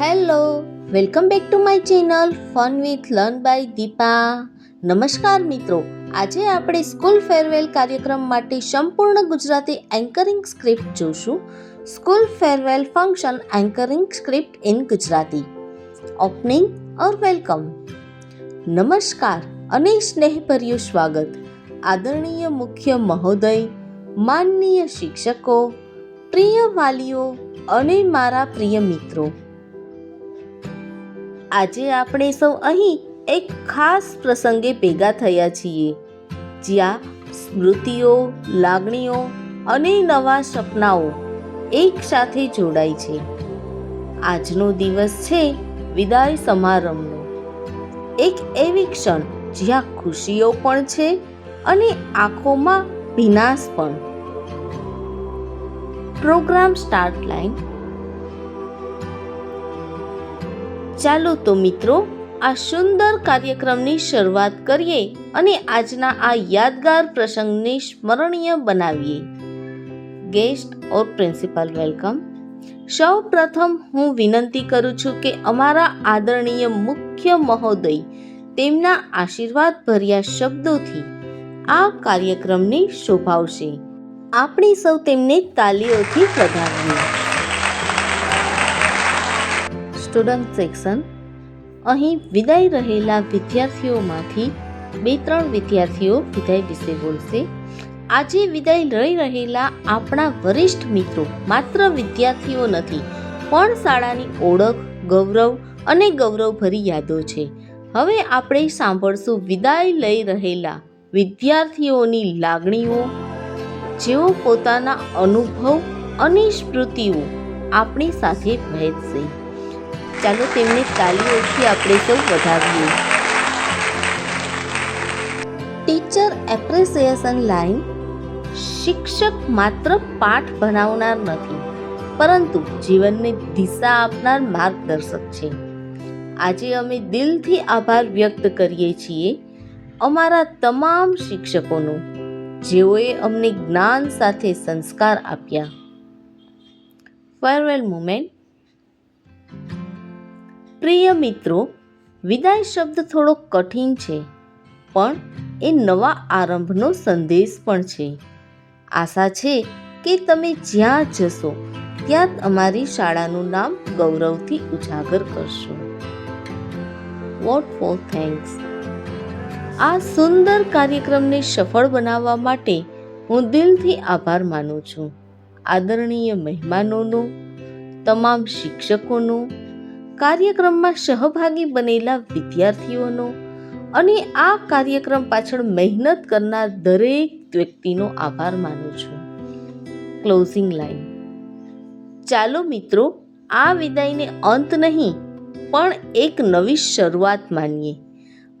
Hello welcome back to my channel fun with learn by Deepa નમસ્કાર મિત્રો, આજે આપણે સ્કૂલ ફેરવેલ કાર્યક્રમ માટે સંપૂર્ણ ગુજરાતી એન્કરિંગ સ્ક્રિપ્ટ જોશું. School farewell function anchoring script in Gujarati. Opening or welcome નમસ્કાર અને સ્નેહભર્યું સ્વાગત. આદરણીય મુખ્ય મહોદય, માનનીય શિક્ષકો, પ્રિય વાલીઓ અને મારા પ્રિય મિત્રો. આજે આપણે સૌ અહીં એક ખાસ પ્રસંગે ભેગા થયા છીએ, જ્યાં સ્મૃતિઓ, લાગણીઓ અને નવા સપનાઓ એક સાથે જોડાય છે. આજનો દિવસ છે વિદાય સમારંભનો. એક એવી ક્ષણ જ્યાં ખુશીઓ પણ છે અને આંખોમાં ભીનાશ પણ. પ્રોગ્રામ સ્ટાર્ટ લાઈન ચાલો તો મિત્રો, આ સુંદર કાર્યક્રમની શરૂઆત કરીએ અને આજના આ યાદગાર પ્રસંગને સ્મરણીય બનાવીએ. ગેસ્ટ ઓર પ્રિન્સિપાલ વેલકમ સૌ પ્રથમ હું વિનંતી કરું છું કે અમારા આદરણીય મુખ્ય મહોદય તેમના આશીર્વાદ ભર્યા શબ્દોથી આ કાર્યક્રમને શોભાવશે. આપણે સૌ તેમને તાલીઓથી વધાવીએ. Student section. અહીં વિદાય રહેલા વિદ્યાર્થીઓમાંથી બે ત્રણ વિદ્યાર્થીઓ વિદાય વિશે બોલશે. આજે વિદાય લઈ રહેલા આપણા વરિષ્ઠ મિત્રો માત્ર વિદ્યાર્થીઓ નથી, પણ શાળાની ઓળખ, ગૌરવ અને ગૌરવભરી યાદો છે. હવે આપણે સાંભળશું વિદાય લઈ રહેલા વિદ્યાર્થીઓની લાગણીઓ, જેઓ પોતાના અનુભવ અને સ્મૃતિઓ આપણી સાથે વહેંચશે. ચાલો તેમને તાલીઓથી આપણે સૌ વધાવીએ ટીચર એપ્રિસિએશન લાઈન શિક્ષક માત્ર પાઠ ભણાવનાર નથી, પરંતુ જીવનને દિશા આપનાર માર્ગદર્શક છે. આજે અમે દિલથી આભાર વ્યક્ત કરીએ છીએ અમારા તમામ શિક્ષકોનો, જેઓએ અમને જ્ઞાન સાથે સંસ્કાર આપ્યા. ફેરવેલ મુમેન્ટ પ્રિય મિત્રો, વિદાય શબ્દ થોડો કઠિન છે, પણ એ નવા આરંભનો સંદેશ પણ છે. આશા છે કે તમે જ્યાં જશો, ત્યાં અમારી શાળાનું નામ ગૌરવથી ઉજાગર કરશો. Vote for thanks. આ સુંદર કાર્યક્રમને સફળ બનાવવા માટે હું દિલથી આભાર માનું છું. આદરણીય મહેમાનોનો, તમામ શિક્ષકોનો કાર્યક્રમમાં સહભાગી બનેલા વિદ્યાર્થીઓનો અને આ કાર્યક્રમ પાછળ મહેનત કરનાર દરેક વ્યક્તિનો આભાર માનું છું. ક્લોઝિંગ લાઈન ચાલો મિત્રો, આ વિદાયને અંત નહીં, પણ એક નવી શરૂઆત માનીએ.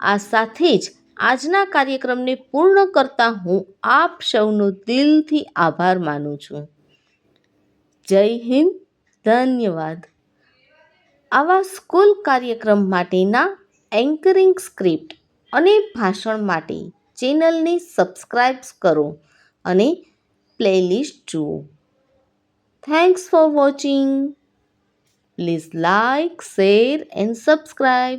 આ સાથે જ આજના કાર્યક્રમને પૂર્ણ કરતા હું આપ સૌનો દિલથી આભાર માનું છું. જય હિન્દ, ધન્યવાદ. આવા સ્કૂલ કાર્યક્રમ માટેના એન્કરિંગ સ્ક્રિપ્ટ અને ભાષણ માટે ચેનલને સબસ્ક્રાઇબ કરો અને પ્લેલિસ્ટ જુઓ. Thanks for watching please like share and subscribe